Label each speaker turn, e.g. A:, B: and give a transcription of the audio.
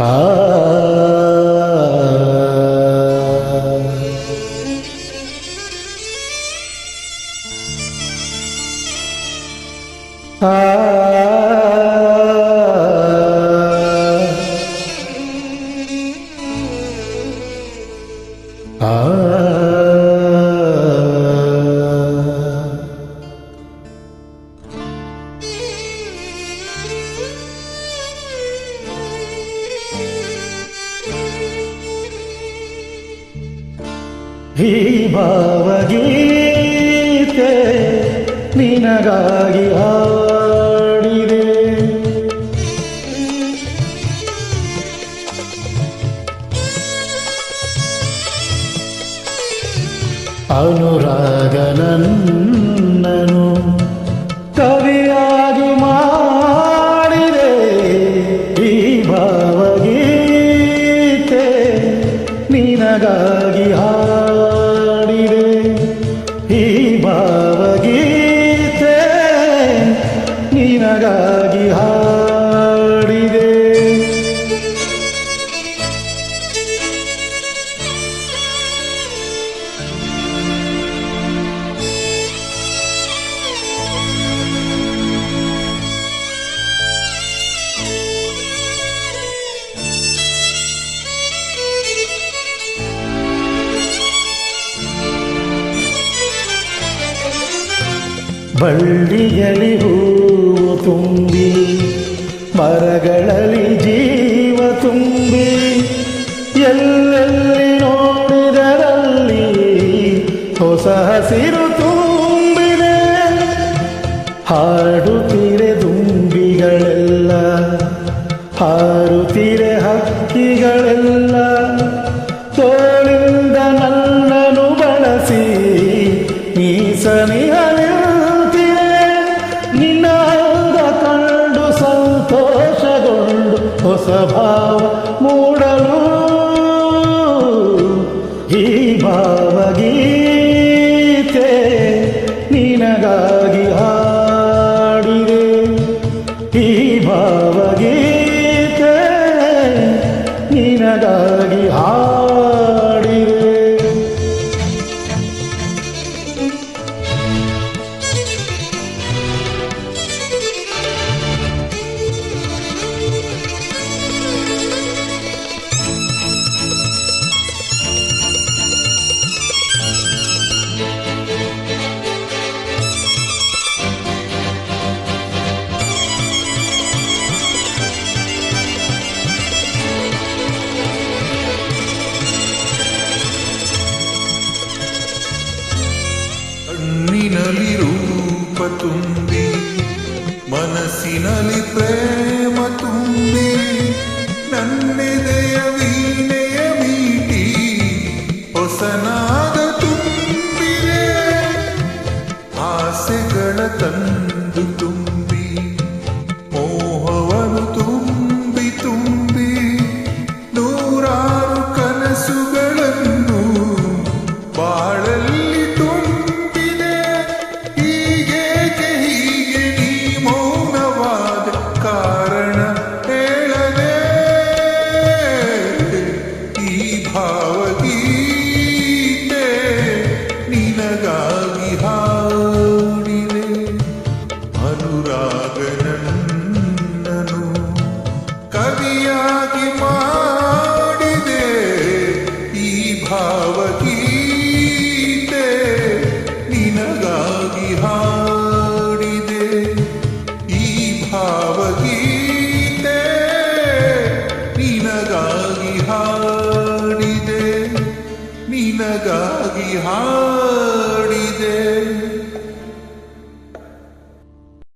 A: Ah. ಈ ಭಾವಗೀತೆ ನಿನಗಾಗಿ ಹಾಡಿದೆ. ಅನುರಾಗನನ್ನನು ಕವಿಯಾಗಿ ಮಾಡಿದೆ. ಈ ಭಾವಗೀತೆ ನಿನಗಾಗಿ ಹಾಡಿದೆ. ನಿನಗಾಗಿ ಬಳ್ಳಿಯಲ್ಲಿ ಹೂವು ತುಂಬಿ ಮರಗಳಲ್ಲಿ ಜೀವ ತುಂಬಿ ಎಲ್ಲೆಲ್ಲಿ ನೋಡಿದರಲ್ಲಿ ಹೊಸ ಹಸಿರು ತುಂಬಿದೆ. ಹಾಡುತ್ತಿರೆ ಸಂತೋಷಗೊಂಡು ಹೊಸ ಭಾವ ಮೂಡಲು ಈ ಭಾವಗೀತೆ ನಿನಗಾಗಿ ಹಾಡಿದೆ. ಈ ಭಾವಗೀತೆ ನಿನಗಾಗಿ ಹಾಡಿದೆ.
B: ತುಂಬಿ ಮನಸ್ಸಿನಲ್ಲಿ ಪ್ರೇಮ ತುಂಬಿ ನನ್ನೆದೆಯ ವೀಣೆಯ ಮೀಟಿ ಹೊಸನಾದ ತುಂಬಿರೆ ಆಸೆಗಳ ತಂದು ತುಂಬಿ ನಿನಗಾಗಿ ನಿನಗಾಗಿ ಹಾಡಿದೆ.